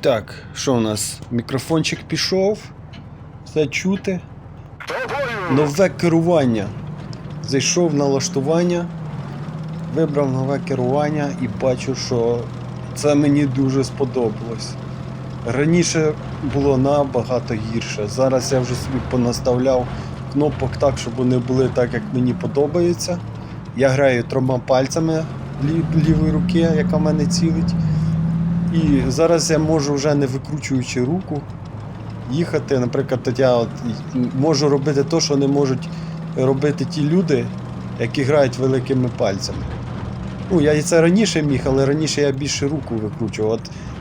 Так, що у нас? Мікрофончик пішов. Все чути. Нове керування. Зайшов в налаштування, вибрав нове керування і бачу, що це мені дуже сподобалось. Раніше було набагато гірше. Зараз я вже собі понаставляв кнопок так, щоб вони були так, як мені подобається. Я граю трьома пальцями лі- лівої руки, яка в мене цілить. І зараз я можу вже не викручуючи руку їхати. Наприклад, от я от можу робити те, що не можуть робити ті люди, які грають великими пальцями. Ну, я і це раніше міг, але раніше я більше руку викручував. От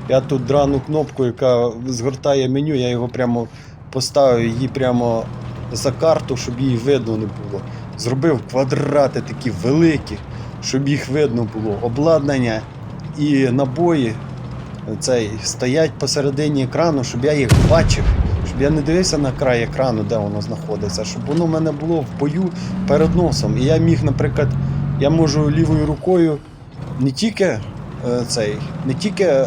я тут драну кнопку, яка згортає меню, я його прямо поставив її прямо за карту, щоб її видно не було. Зробив квадрати такі великі, щоб їх видно було. Обладнання і набої цей, стоять посередині екрану, щоб я їх бачив, щоб я не дивився на край екрану, де воно знаходиться, щоб воно в мене було в бою перед носом. І я міг, наприклад, я можу лівою рукою не тільки е, цей, не тільки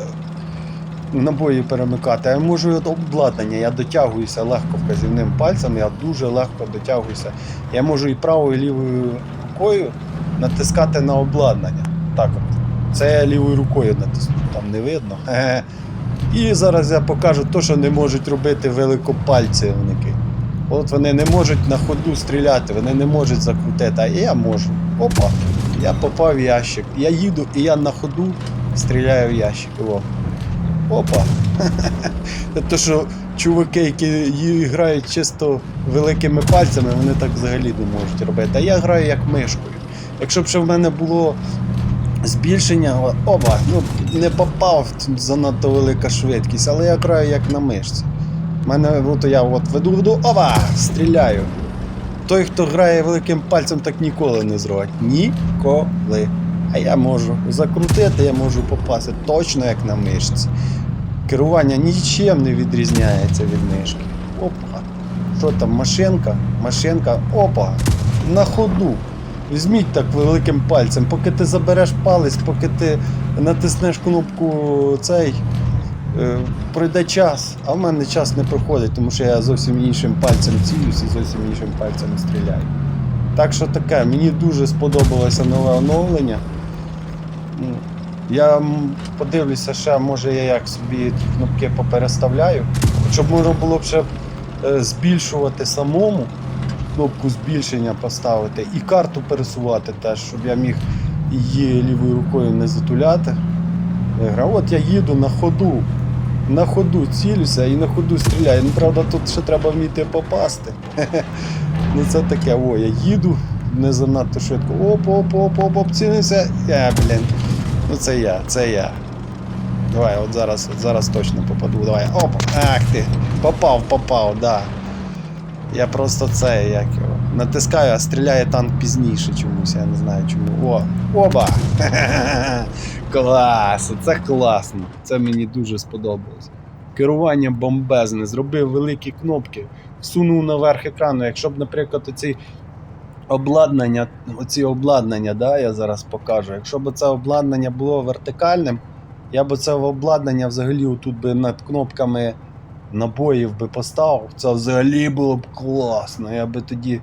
набої перемикати, а я можу от обладнання. Я дотягуюся легко вказівним пальцем, я дуже легко дотягуюся. Я можу і правою, і лівою рукою натискати на обладнання. Так от. Це я лівою рукою натисну, там не видно. І зараз я покажу те, що не можуть робити великопальцівники. От вони не можуть на ходу стріляти, вони не можуть закрутити, а я можу. Опа, я попав в ящик. Я їду і я на ходу стріляю в ящик. О. Опа. Те, що чуваки, які грають чисто великими пальцями, вони так взагалі не можуть робити. А я граю як мишкою. Якщо б ще в мене було збільшення, оба, ну не попав занадто велика швидкість, але я граю як на мишці. У мене от я от веду, веду, оба! Стріляю. Той, хто грає великим пальцем, так ніколи не зробить. Ніколи. А я можу закрутити, я можу попасти точно як на мишці. Керування нічим не відрізняється від мишки. Опа. Що там, машинка? Машинка, опа. На ходу. Візьміть так великим пальцем, поки ти забереш палець, поки ти натиснеш кнопку цей, е, пройде час, а в мене час не проходить, тому що я зовсім іншим пальцем цілюсь і зовсім іншим пальцем стріляю. Так що таке, мені дуже сподобалося нове оновлення. Ну, Я подивлюся ще, може я як собі кнопки попереставляю. Щоб можна було б ще е, збільшувати самому кнопку збільшення поставити і карту пересувати теж, щоб я міг її лівою рукою не затуляти. Я грав, от я їду на ходу. На ходу цілюся і на ходу стріляю. Ну, правда, тут ще треба вміти попасти. Ну це таке, о, я їду не занадто швидко. Оп, оп, оп, оп, оп, цілився. Я, блін. Ну це я, це я. Давай, от зараз, от зараз точно попаду. Давай. Оп, ах ти. Попав, попав, да. Я просто це, як його. Натискаю, а стріляє танк пізніше чомусь, я не знаю чому. О, оба! Клас! Це класно. Це мені дуже сподобалось. Керування бомбезне, зробив великі кнопки, всунув наверх екрану. Якщо б, наприклад, оці обладнання, оці обладнання, да, я зараз покажу. Якщо б це обладнання було вертикальним, я б це обладнання взагалі отут би над кнопками набоїв би поставив, це взагалі було б класно. Я би тоді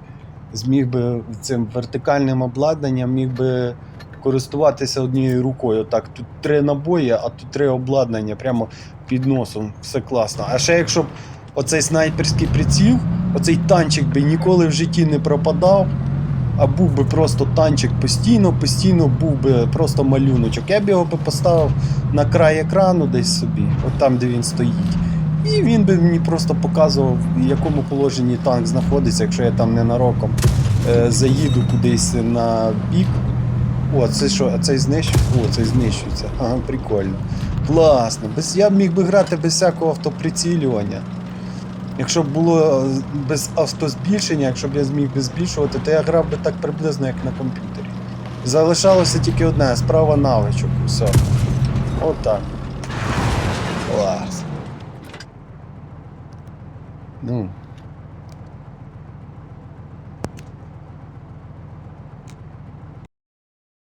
зміг би цим вертикальним обладнанням міг би користуватися однією рукою. Так, тут три набої, а тут три обладнання прямо під носом. Все класно. А ще якщо б оцей снайперський приціл, оцей танчик би ніколи в житті не пропадав. А був би просто танчик постійно, постійно був би просто малюночок. Я б його би поставив на край екрану десь собі, от там, де він стоїть. І він би мені просто показував, в якому положенні танк знаходиться, якщо я там ненароком е, заїду кудись на бік. О, це що, а цей знищується? О, цей знищується. Ага, прикольно. Класно. Без, я б міг би грати без всякого автоприцілювання. Якщо б було е, без автозбільшення, якщо б я зміг би збільшувати, то я грав би так приблизно, як на комп'ютері. Залишалося тільки одне, справа навичок. Все. Отак. Клас. Ну,